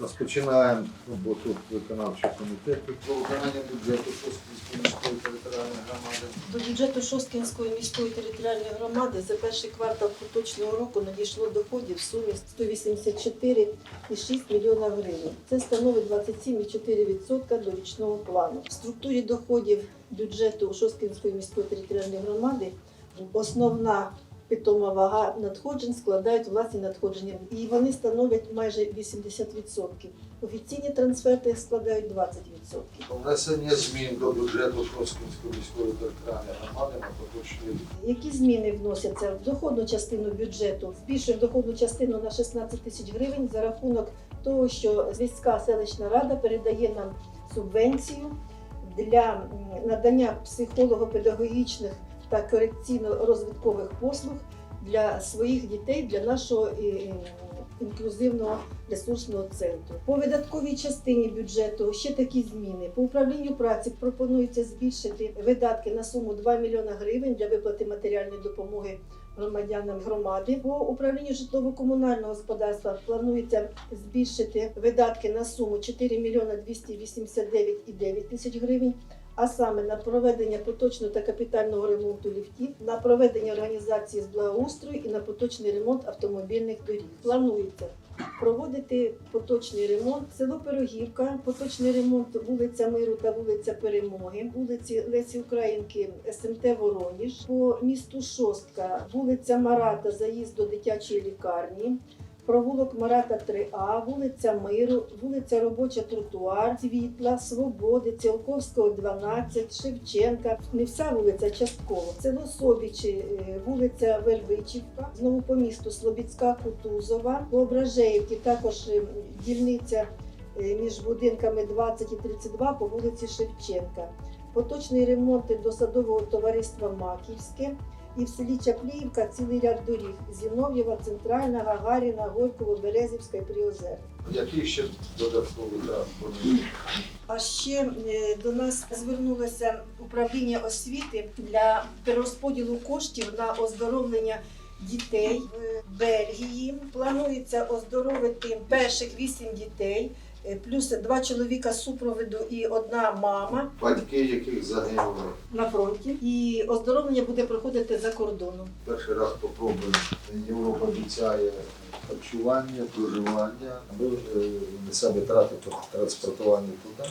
Розпочинаємо роботу виконавчого комітету про виконання бюджету Шостинської міської територіальної громади. До бюджету Шосткінської міської територіальної громади за перший квартал поточного року надійшло доходів в сумі 184,6 мільйона гривень. Це становить 27,4% до річного плану. В структурі доходів бюджету Шосткінської міської територіальної громади основна питома вага надходжень складають власні надходження, і вони становлять майже 80%. Офіційні трансферти складають 20%. Внесення змін до бюджету Шостинської міської територіальної громади на поточний рік. Які зміни вносяться в доходну частину бюджету? Збільшує доходну частину на 16 тисяч гривень за рахунок того, що міська селищна рада передає нам субвенцію для надання психолого-педагогічних та корекційно-розвиткових послуг для своїх дітей, для нашого е, е, інклюзивного ресурсного центру. По видатковій частині бюджету ще такі зміни. По управлінню праці пропонується збільшити видатки на суму 2 мільйона гривень для виплати матеріальної допомоги громадянам громади. По управлінню житлово-комунального господарства планується збільшити видатки на суму 4 мільйона 289,9 тисяч гривень. А саме на проведення поточного та капітального ремонту ліфтів, на проведення організації з благоустрою і на поточний ремонт автомобільних доріг. Планується проводити поточний ремонт село Пирогівка, поточний ремонт вулиця Миру та вулиця Перемоги, вулиці Лесі Українки, СМТ Вороніж, по місту Шостка, вулиця Марата, заїзд до дитячої лікарні. Провулок Марата 3А, вулиця Миру, вулиця Робоча Тротуар, Світла, Свободи, Ціолковського 12, Шевченка. Не вся вулиця частково. Село Собічі, е, вулиця Вербичівка, знову по місту Слобідська, Кутузова, по Ображеївці також е, дільниця е, між будинками 20 і 32 по вулиці Шевченка. Поточний ремонт до садового товариства Маківське. І в селі Чапліївка цілий ряд доріг: Зінов'єва, Центральна, Гагаріна, Горького, Березівська і Приозер. Які ще додаткові транспортні? А ще е, до нас звернулося управління освіти для перерозподілу коштів на оздоровлення дітей в Бельгії. Планується оздоровити перших вісім дітей, плюс два чоловіка супроводу і одна мама батьки, яких загинули. на фронті. І оздоровлення буде проходити за кордоном. Перший раз попробуємо. Європа обіцяє харчування, проживання, аби е, на себе трати по транспортуванню туди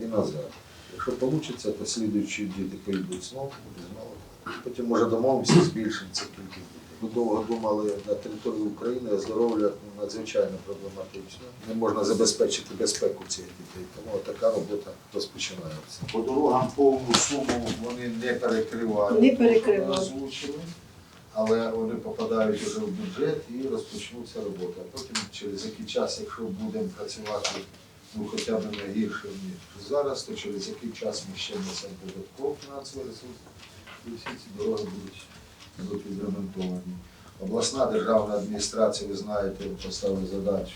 і назад. Якщо вийде, то слідуючі діти поїдуть знову, знову. Потім може домовимося, збільшимо цю кількість довго думали на території України здоров'я надзвичайно проблематично. Не можна забезпечити безпеку цих дітей. Тому така робота розпочинається. По дорогам повну суму вони не перекривають. Не перекривають. Озвучили, Але вони попадають вже в бюджет і розпочнуться роботи. А потім через який час, якщо будемо працювати ну, хоча б не гірше, ніж зараз, то через який час ми ще внесемо додатковий фінансовий ресурс, і всі ці дороги будуть. Обласна державна адміністрація, ви знаєте, поставила задачу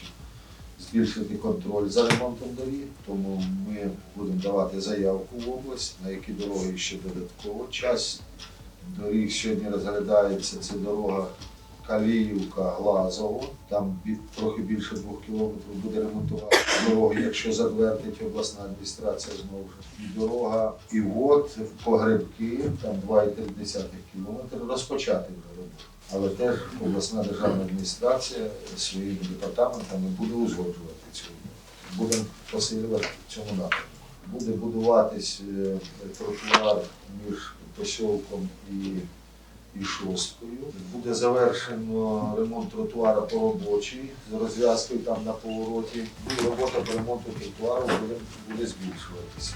збільшити контроль за ремонтом доріг, тому ми будемо давати заявку в область, на які дороги ще додатково. Час доріг сьогодні розглядається, це дорога Каліївка, Глазово, там трохи більше двох кілометрів буде ремонтувати дорогу, якщо затвердить обласна адміністрація знову ж. І дорога Івот в Погребки, там 2,3 кілометри, розпочати роботу. Але теж обласна державна адміністрація своїми департаментами буде узгоджувати цю роботу. Будемо посилювати цьому напрямку. Буде будуватись е, тротуар між посілком і, і шосткою. Буде завершено ремонт тротуара по робочій з розв'язкою там на повороті. Робота по ремонту тротуару буде, буде збільшуватися.